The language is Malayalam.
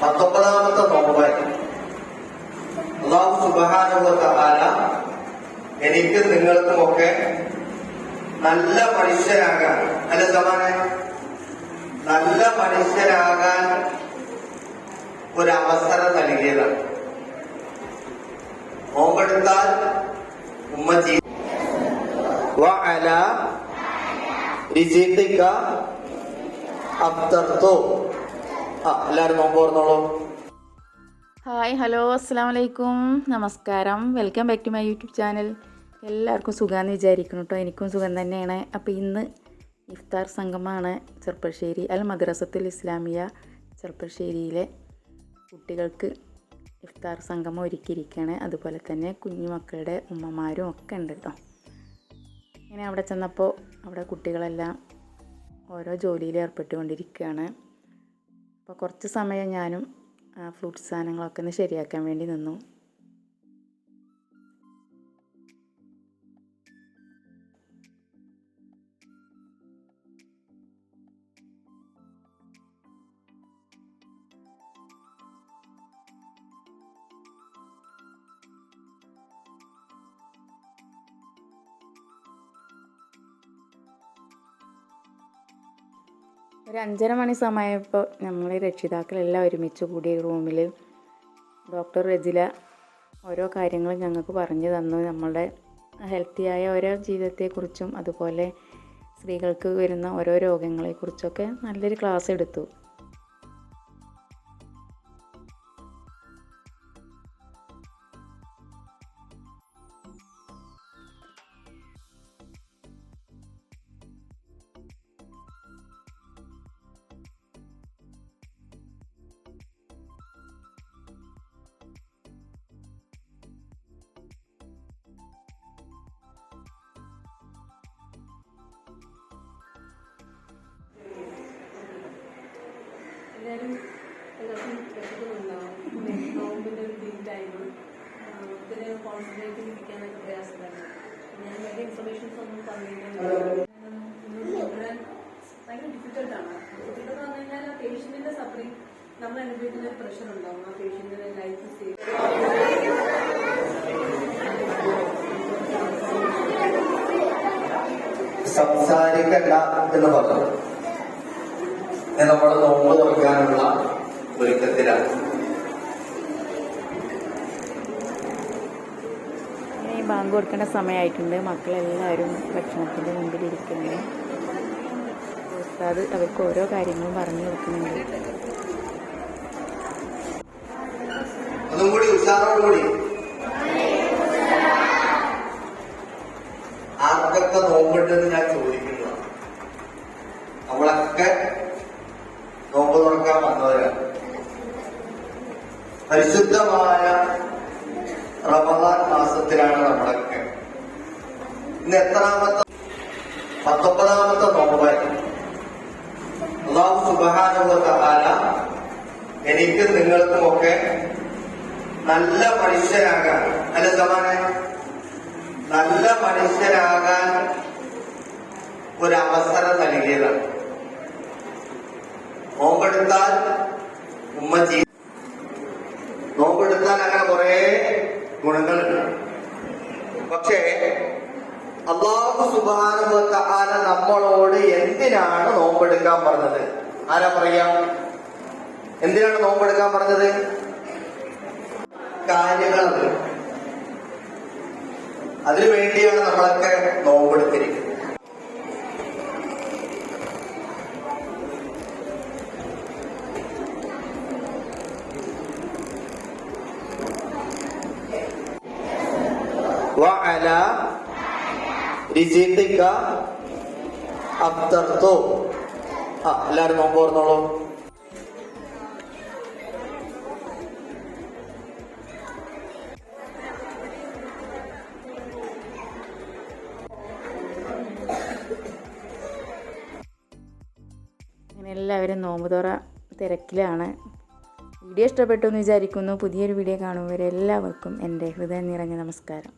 പത്തൊമ്പതാമത്തെ നോമ്പായി അള്ളാഹു സുബഹാനുള്ള ആല എനിക്ക് നിങ്ങൾക്കുമൊക്കെ നല്ല മനുഷ്യരാകാൻ അല്ല സമാനെ നല്ല മനുഷ്യരാകാൻ ഒരവസരം നൽകിയതാണ്. നോമ്പെടുത്താൽ ഉമ്മ ചെയ്തു അഫ്തർത്തോ എല്ലാവരും ഹായ് ഹലോ അസ്സാം വലൈക്കും നമസ്കാരം. Welcome back to my YouTube channel. എല്ലാവർക്കും സുഖമെന്ന് വിചാരിക്കണം കേട്ടോ എനിക്കും സുഖം തന്നെയാണ്. അപ്പോൾ ഇന്ന് ഇഫ്താർ സംഘമാണ് ചെറുപ്പശ്ശേരി അൽ മദ്രസത്തുൽ ഇസ്ലാമിയ ചെറുപ്പശ്ശേരിയിലെ കുട്ടികൾക്ക് ഇഫ്താർ സംഗമം ഒരുക്കിയിരിക്കുകയാണ് അതുപോലെ തന്നെ കുഞ്ഞുമക്കളുടെ ഉമ്മമാരും ഒക്കെ ഉണ്ട് കേട്ടോ ഇങ്ങനെ അവിടെ ചെന്നപ്പോൾ അവിടെ കുട്ടികളെല്ലാം ഓരോ ജോലിയിൽ ഏർപ്പെട്ടുകൊണ്ടിരിക്കുകയാണ് അപ്പോൾ കുറച്ച് സമയം ഞാനും ഫ്രൂട്ട്സ് സാധനങ്ങളൊക്കെ ഒന്ന് ശരിയാക്കാൻ വേണ്ടി നിന്നു. ഒരു അഞ്ചര മണി സമയമായപ്പോൾ നമ്മൾ രക്ഷിതാക്കളെല്ലാം ഒരുമിച്ച് കൂടി റൂമിൽ ഡോക്ടർ റെജില ഓരോ കാര്യങ്ങളും ഞങ്ങൾക്ക് പറഞ്ഞു തന്നു. നമ്മളുടെ ഹെൽത്തിയായ ഓരോ ജീവിതത്തെക്കുറിച്ചും അതുപോലെ സ്ത്രീകൾക്ക് വരുന്ന ഓരോ രോഗങ്ങളെക്കുറിച്ചൊക്കെ നല്ലൊരു ക്ലാസ് എടുത്തു. എല്ലാവരും എല്ലാവർക്കും വിശക്കുന്നുണ്ടാവും നോമ്പിന്റെ ഒരു ബിഗ് ഒത്തിരി കോൺസെൻട്രേറ്റ് ഇരിക്കാനൊക്കെ പ്രയാസമാണ് ഞാൻ വേറെ ഇൻഫർമേഷൻസ് ഒന്നും പറഞ്ഞില്ല ഭയങ്കര ഡിഫിക്കൽട്ടാണ് ഡിഫിക്കൽട്ട് എന്ന് പറഞ്ഞു കഴിഞ്ഞാൽ ആ പേഷ്യന്റിന്റെ സഫറിങ് നമ്മൾ അനുഭവിക്കുന്ന പ്രഷർ ഉണ്ടാവും ആ പേഷ്യന്റിന്റെ ലൈഫ് സേവ് സംസാരിക്കണ്ട എന്ന് പറഞ്ഞു. നമ്മൾ നോമ്പ് തുറക്കാനുള്ള ഒരുക്കത്തിലാണ്. ബാങ്ക് കൊടുക്കേണ്ട സമയമായിട്ടുണ്ട്. മക്കളെല്ലാവരും ഭക്ഷണത്തിന്റെ മുമ്പിൽ ഇരിക്കുന്നത് ഉസ്താദ് അവർക്ക് ഓരോ കാര്യങ്ങളും പറഞ്ഞു കൊടുക്കുന്നുണ്ട്. ഒന്നും കൂടി ഉഷാറോടുകൂടി ആർക്കൊക്കെ നോമ്പുണ്ടെന്ന് ഞാൻ ചോദിക്കുന്നു നമ്മളൊക്കെ നോമ്പ് തുറക്കാൻ വന്നവരാണ് പരിശുദ്ധമായ റമദാൻ മാസത്തിലാണ് നമ്മളൊക്കെ. ഇന്ന് എത്രാമത്തെ പത്തൊമ്പതാമത്തെ നോമ്പായി അള്ളാഹു സുബാനുവല എനിക്ക് നിങ്ങൾക്കുമൊക്കെ നല്ല മനുഷ്യരാകാൻ അല്ല സമാനെ നല്ല മനുഷ്യരാകാൻ ഒരു അവസരം നോമ്പെടുത്താൽ ഉമ്മ ചെയ്യും നോമ്പെടുത്താൽ അങ്ങനെ കുറേ ഗുണങ്ങളുണ്ട്. പക്ഷേ അള്ളാഹു സുബാനുഭവത്തഹാല നമ്മളോട് എന്തിനാണ് നോമ്പെടുക്കാൻ പറഞ്ഞത്? ആരാ പറയാ? എന്തിനാണ് നോമ്പെടുക്കാൻ പറഞ്ഞത്? കാര്യങ്ങൾ അതിനു വേണ്ടിയാണ് നമ്മളൊക്കെ നോമ്പെടുത്തിരിക്കുന്നത്. وعلى رزقك أفطرت ആ എല്ലാവരും നോമ്പ് ഓർന്നോളൂ അങ്ങനെ എല്ലാവരും നോമ്പ് തുറ തിരക്കിലാണ് വീഡിയോ ഇഷ്ടപ്പെട്ടു എന്ന് വിചാരിക്കുന്നു പുതിയൊരു വീഡിയോ കാണുമ്പോൾ എല്ലാവർക്കും എൻ്റെ ഹൃദയം നിറഞ്ഞ നമസ്കാരം